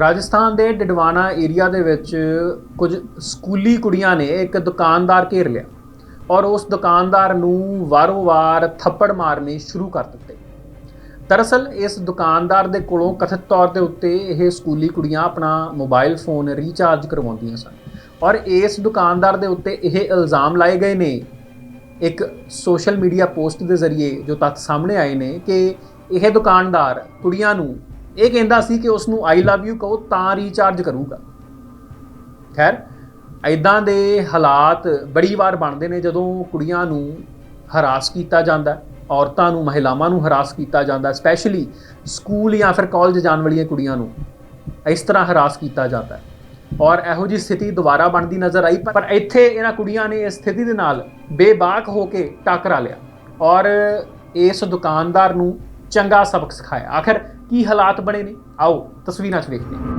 ਰਾਜਸਥਾਨ ਦੇ ਡਡਵਾਨਾ ਏਰੀਆ ਦੇ ਵਿੱਚ ਕੁਝ ਸਕੂਲੀ ਕੁੜੀਆਂ ਨੇ ਇੱਕ ਦੁਕਾਨਦਾਰ ਘੇਰ ਲਿਆ ਔਰ ਉਸ ਦੁਕਾਨਦਾਰ ਨੂੰ ਵਾਰੋ-ਵਾਰ ਥੱਪੜ ਮਾਰਨੇ ਸ਼ੁਰੂ ਕਰ ਦਿੱਤੇ। ਦਰਅਸਲ, ਇਸ ਦੁਕਾਨਦਾਰ ਦੇ ਕੋਲੋਂ ਕਥਿਤ ਤੌਰ ਦੇ ਉੱਤੇ ਇਹ ਸਕੂਲੀ ਕੁੜੀਆਂ ਆਪਣਾ ਮੋਬਾਈਲ ਫੋਨ ਰੀਚਾਰਜ ਕਰਵਾਉਂਦੀਆਂ ਸਨ ਔਰ ਇਸ ਦੁਕਾਨਦਾਰ ਦੇ ਉੱਤੇ ਇਹ ਇਲਜ਼ਾਮ ਲਾਏ ਗਏ ਨੇ, ਇੱਕ ਸੋਸ਼ਲ ਮੀਡੀਆ ਪੋਸਟ ਦੇ ਜ਼ਰੀਏ ਜੋ ਤੱਥ ਸਾਹਮਣੇ ਆਏ ਨੇ ਕਿ ਇਹ ਦੁਕਾਨਦਾਰ ਕੁੜੀਆਂ ਨੂੰ ਇਹ ਕਹਿੰਦਾ ਸੀ ਕਿ ਉਸ ਨੂੰ ਆਈ ਲਵ ਯੂ ਕਹੋ, ਤਾਂ ਰੀਚਾਰਜ ਕਰੂਗਾ। ਖੈਰ ਐਦਾਂ ਦੇ ਹਾਲਾਤ ਬੜੀ ਵਾਰ ਬਣਦੇ ਨੇ ਜਦੋਂ ਕੁੜੀਆਂ ਨੂੰ ਹਰਾਸ ਕੀਤਾ ਜਾਂਦਾ ਔਰਤਾਂ ਨੂੰ, ਮਹਿਲਾਵਾਂ ਨੂੰ ਹਰਾਸ ਕੀਤਾ ਜਾਂਦਾ ਸਪੈਸ਼ਲੀ ਸਕੂਲ ਜਾਂ ਫਿਰ ਕਾਲਜ ਜਾਣ ਵਾਲੀਆਂ ਕੁੜੀਆਂ ਨੂੰ ਇਸ ਤਰ੍ਹਾਂ ਹਰਾਸ ਕੀਤਾ ਜਾਂਦਾ ਔਰ ਇਹੋ ਜੀ ਸਥਿਤੀ ਦੁਬਾਰਾ ਬਣਦੀ ਨਜ਼ਰ ਆਈ, ਪਰ ਇੱਥੇ ਇਹਨਾਂ ਕੁੜੀਆਂ ਨੇ ਇਸ ਸਥਿਤੀ ਦੇ ਨਾਲ ਬੇਬਾਕ ਹੋ ਕੇ ਟਾਕਰਾ ਲਿਆ ਔਰ ਇਸ ਦੁਕਾਨਦਾਰ ਨੂੰ ਚੰਗਾ ਸਬਕ ਸਿਖਾਇਆ। ਆਖਰ ਕੀ ਹਾਲਾਤ ਬਣੇ ਨੇ? ਆਓ ਤਸਵੀਰਾਂ 'ਚ ਵੇਖਦੇ ਹਾਂ।